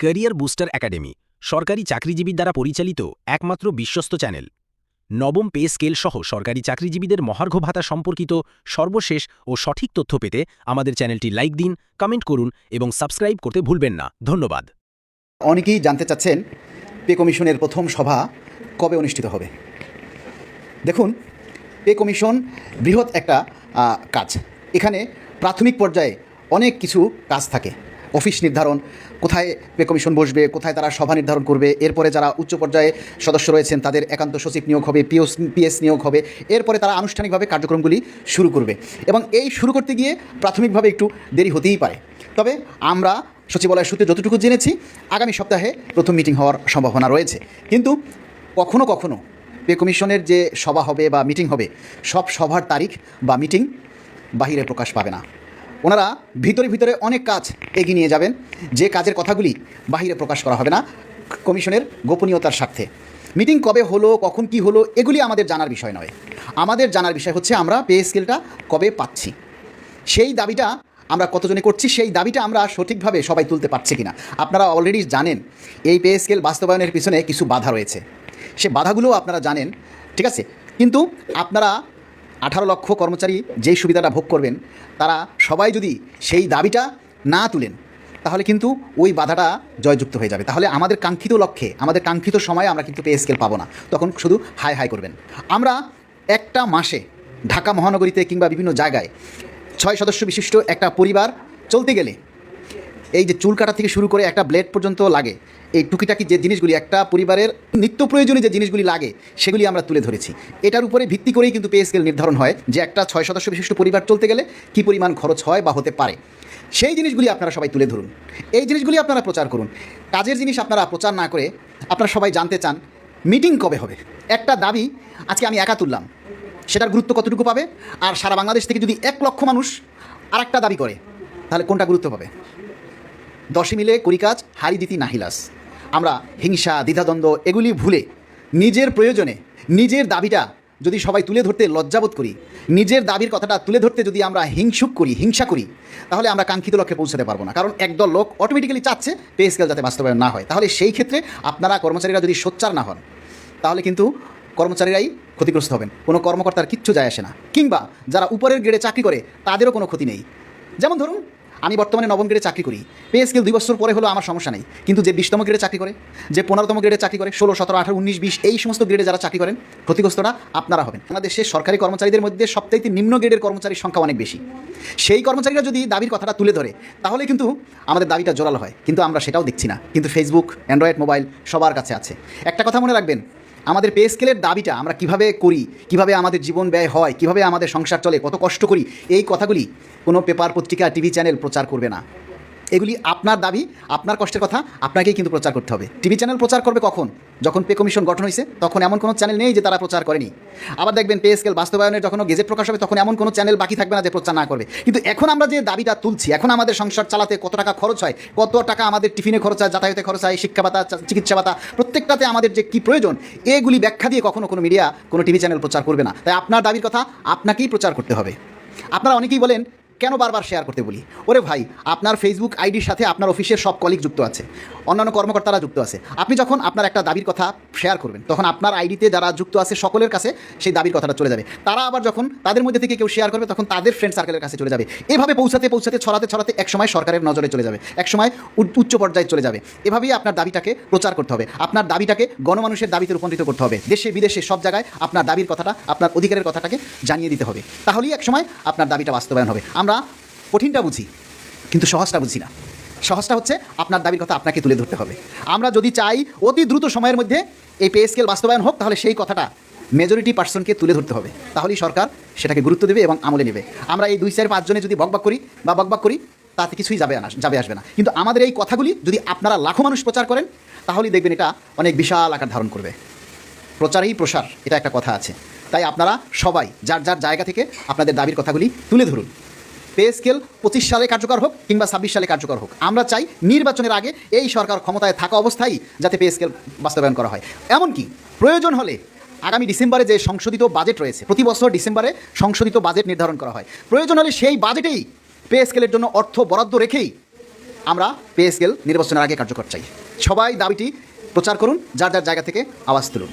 Career booster academy, সরকারি চাকরিজীবীর দ্বারা পরিচালিত একমাত্র বিশ্বস্ত চ্যানেল। নবম পে স্কেল সহ সরকারি চাকরিজীবীদের মহার্ঘ ভাতা সম্পর্কিত সর্বশেষ ও সঠিক তথ্য পেতে আমাদের চ্যানেলটি লাইক দিন, কমেন্ট করুন এবং সাবস্ক্রাইব করতে ভুলবেন না। ধন্যবাদ। অনেকেই জানতে চাচ্ছেন পে কমিশনের প্রথম সভা কবে অনুষ্ঠিত হবে। দেখুন, পে কমিশন বৃহৎ একটা কাজ। এখানে প্রাথমিক পর্যায়ে অনেক কিছু কাজ থাকে। অফিস নির্ধারণ, কোথায় পে কমিশন বসবে, কোথায় তারা সভা নির্ধারণ করবে, এরপরে যারা উচ্চ পর্যায়ে সদস্য রয়েছেন, তাদের একান্ত সচিব নিয়োগ হবে, পিওস, পিএস নিয়োগ হবে, এরপরে তারা আনুষ্ঠানিকভাবে কার্যক্রমগুলি শুরু করবে। এবং এই শুরু করতে গিয়ে প্রাথমিকভাবে একটু দেরি হতেই পারে। তবে আমরা সচিবালয় সূত্রে যতটুকু জেনেছি, আগামী সপ্তাহে প্রথম মিটিং হওয়ার সম্ভাবনা রয়েছে। কিন্তু কখনো কখনো পে কমিশনের যে সভা হবে বা মিটিং হবে, সব সভার তারিখ বা মিটিং বাহিরে প্রকাশ পাবে না। ওনারা ভিতরে ভিতরে অনেক কাজ এগিয়ে নিয়ে যাবেন। যে কাজের কথাগুলি বাহিরে প্রকাশ করা হবে না কমিশনের গোপনীয়তার স্বার্থে। মিটিং কবে হলো, কখন কি হলো, এগুলি আমাদের জানার বিষয় নয়। আমাদের জানার বিষয় হচ্ছে আমরা পে স্কেলটা কবে পাচ্ছি। সেই দাবিটা আমরা কতজনে করছি, সেই দাবিটা আমরা সঠিকভাবে সবাই তুলতে পারছি কিনা। আপনারা অলরেডি জানেন, এই পে স্কেল বাস্তবায়নের পিছনে কিছু বাধা রয়েছে। সে বাধাগুলোও আপনারা জানেন, ঠিক আছে? কিন্তু আপনারা আঠারো লক্ষ কর্মচারী যেই সুবিধাটা ভোগ করবেন, তারা সবাই যদি সেই দাবিটা না তুলেন, তাহলে কিন্তু ওই বাধাটা জয়যুক্ত হয়ে যাবে। তাহলে আমাদের কাঙ্ক্ষিত লক্ষ্যে, আমাদের কাঙ্ক্ষিত সময়ে আমরা কিন্তু পে স্কেল পাবো না। তখন শুধু হাই হাই করবেন। আমরা একটা মাসে ঢাকা মহানগরীতে কিংবা বিভিন্ন জায়গায় ছয় সদস্য বিশিষ্ট একটা পরিবার চলতে গেলে এই যে চুল কাটা থেকে শুরু করে একটা ব্লেড পর্যন্ত লাগে। এই টুকিটাকি যে জিনিসগুলি একটা পরিবারের নিত্য প্রয়োজনীয় যে জিনিসগুলি লাগে, সেগুলি আমরা তুলে ধরেছি। এটার উপরে ভিত্তি করেই কিন্তু পে স্কেল নির্ধারণ হয় যে একটা ছয় সদস্য বিশিষ্ট পরিবার চলতে গেলে কী পরিমাণ খরচ হয় বা হতে পারে। সেই জিনিসগুলি আপনারা সবাই তুলে ধরুন। এই জিনিসগুলি আপনারা প্রচার করুন। কাজের জিনিস আপনারা প্রচার না করে আপনারা সবাই জানতে চান মিটিং কবে হবে? একটা দাবি আজকে আমি একা তুললাম। সেটার গুরুত্ব কতটুকু পাবে? আর সারা বাংলাদেশ থেকে যদি এক লক্ষ মানুষ আর একটা দাবি করে, তাহলে কোনটা গুরুত্ব পাবে? দশে মিলে করি কাজ, হারি দিতি নাহিলাস আমরা হিংসা, দ্বিধাদ্বন্দ্ব এগুলি ভুলে নিজের প্রয়োজনে নিজের দাবিটা যদি সবাই তুলে ধরতে লজ্জাবোধ করি, নিজের দাবির কথাটা তুলে ধরতে যদি আমরা হিংসুক করি, হিংসা করি, তাহলে আমরা কাঙ্ক্ষিত লক্ষ্যে পৌঁছাতে পারব না। কারণ একদল লোক অটোমেটিক্যালি চাচ্ছে পে স্কেল যাতে বাস্তবায়ন না হয়। তাহলে সেই ক্ষেত্রে আপনারা কর্মচারীরা যদি সোচ্চার না হন, তাহলে কিন্তু কর্মচারীরাই ক্ষতিগ্রস্ত হবেন। কোনো কর্মকর্তার কিচ্ছু যায় আসে না। কিংবা যারা উপরের গ্রেডে চাকরি করে, তাদেরও কোনো ক্ষতি নেই। যেমন ধরুন আমি বর্তমানে নবম গ্রেডে চাকরি করি। পে স্কেল দুই বছর পরে হলো আমার সমস্যা নেই। কিন্তু যে বিশতম গ্রেডে চাকরি করে, যে পনেরোতম গ্রেডে চাকরি করে, ষোলো, সতেরো, আঠারো, উনিশ, বিশ, এই সমস্ত গ্রেডে যারা চাকরি করেন, ক্ষতিগ্রস্তরা আপনারা হবেন। বাংলাদেশের সরকারি কর্মচারীদের মধ্যে সবচাইতে নিম্ন গ্রেডের কর্মচারীর সংখ্যা অনেক বেশি। সেই কর্মচারীরা যদি দাবির কথাটা তুলে ধরে, তাহলে কিন্তু আমাদের দাবিটা জোরালো হয়। কিন্তু আমরা সেটাও দেখছি না। কিন্তু ফেসবুক অ্যান্ড্রয়েড মোবাইল সবার কাছে আছে। একটা কথা মনে রাখবেন আমাদের পে স্কেলের দাবিটা আমরা কীভাবে করি, কীভাবে আমাদের জীবন ব্যয় হয়, কীভাবে আমাদের সংসার চলে, কত কষ্ট করি, এই কথাগুলি কোনো পেপার পত্রিকা টিভি চ্যানেল প্রচার করবে না। এগুলি আপনার দাবি, আপনার কষ্টের কথা, আপনাকেই কিন্তু প্রচার করতে হবে। টিভি চ্যানেল প্রচার করবে কখন? যখন পে কমিশন গঠন হয়েছে তখন এমন কোনো চ্যানেল নেই যে তারা প্রচার করেনি। আবার দেখবেন পে স্কেল বাস্তবায়নের যখন গেজেট প্রকাশ হবে, তখন এমন কোনো চ্যানেল বাকি থাকবে না যে প্রচার না করবে। কিন্তু এখন আমরা যে দাবিটা তুলছি, এখন আমাদের সংসার চালাতে কত টাকা খরচ হয়, কত টাকা আমাদের টিফিনে খরচ হয়, যাতায়াতে খরচ হয়, শিক্ষা ভাতা, চিকিৎসা ভাতা, প্রত্যেকটাতে আমাদের যে কী প্রয়োজন, এগুলি ব্যাখ্যা দিয়ে কখনো কোনো মিডিয়া, কোনো টিভি চ্যানেল প্রচার করবে না। তাই আপনার দাবির কথা আপনাকেই প্রচার করতে হবে। আপনারা অনেকেই বলেন কেন বারবার শেয়ার করতে বলি? ওরে ভাই, আপনার ফেসবুক আইডির সাথে আপনার অফিসের সব কলিগ যুক্ত আছে। অন্যান্য কর্মকর্তারা যুক্ত আছে। আপনি যখন আপনার একটা দাবির কথা শেয়ার করবেন, তখন আপনার আইডিতে যারা যুক্ত আছে সকলের কাছে সেই দাবির কথাটা চলে যাবে। তারা আবার যখন তাদের মধ্যে থেকে কেউ শেয়ার করবে, তখন তাদের ফ্রেন্ড সার্কেলের কাছে চলে যাবে। এভাবে পৌঁছাতে পৌঁছাতে, ছড়াতে ছড়াতে একসময় সরকারের নজরে চলে যাবে। একসময় উচ্চ পর্যায়ে চলে যাবে। এভাবেই আপনার দাবিটাকে প্রচার করতে হবে। আপনার দাবিটাকে গণমানুষের দাবিতে রূপান্তরিত করতে হবে। দেশে, বিদেশে, সব জায়গায় আপনার দাবির কথাটা, আপনার অধিকারের কথাটাকে জানিয়ে দিতে হবে। তাহলেই একসময় আপনার দাবিটা বাস্তবায়ন হবে। আমরা কঠিনটা বুঝি, কিন্তু সহজটা বুঝি না। সহজটা হচ্ছে আপনার দাবির কথা আপনাকে তুলে ধরতে হবে। আমরা যদি চাই অতি দ্রুত সময়ের মধ্যে এই পে স্কেল বাস্তবায়ন হোক, তাহলে সেই কথাটা মেজরিটি পার্সনকে তুলে ধরতে হবে। তাহলেই সরকার সেটাকে গুরুত্ব দেবে এবং আমলে নেবে। আমরা এই দুই চার পাঁচজনে যদি বকবাক করি বা বকবাক করি, তাতে কিছুই যাবে না যাবে আসবে না। কিন্তু আমাদের এই কথাগুলি যদি আপনারা লাখো মানুষ প্রচার করেন, তাহলেই দেখবেন এটা অনেক বিশাল আকার ধারণ করবে। প্রচারেই প্রসার, এটা একটা কথা আছে। তাই আপনারা সবাই, যার যার জায়গা থেকে আপনাদের দাবির কথাগুলি তুলে ধরুন। পে স্কেল পঁচিশ সালে কার্যকর হোক কিংবা ছাব্বিশ সালে কার্যকর হোক। আমরা চাই নির্বাচনের আগে এই সরকার ক্ষমতায় থাকা অবস্থায় যাতে পে স্কেল বাস্তবায়ন করা হয়। এমনকি প্রয়োজন হলে আগামী ডিসেম্বরে যে সংশোধিত বাজেট রয়েছে, প্রতি বছর ডিসেম্বরে সংশোধিত বাজেট নির্ধারণ করা হয়। প্রয়োজন হলে সেই বাজেটেই পে স্কেলের জন্য অর্থ বরাদ্দ রেখেই আমরা পে স্কেল নির্বাচনের আগে কার্যকর চাই। সবাই দাবিটি প্রচার করুন, যার যার জায়গা থেকে আওয়াজ তুলুন।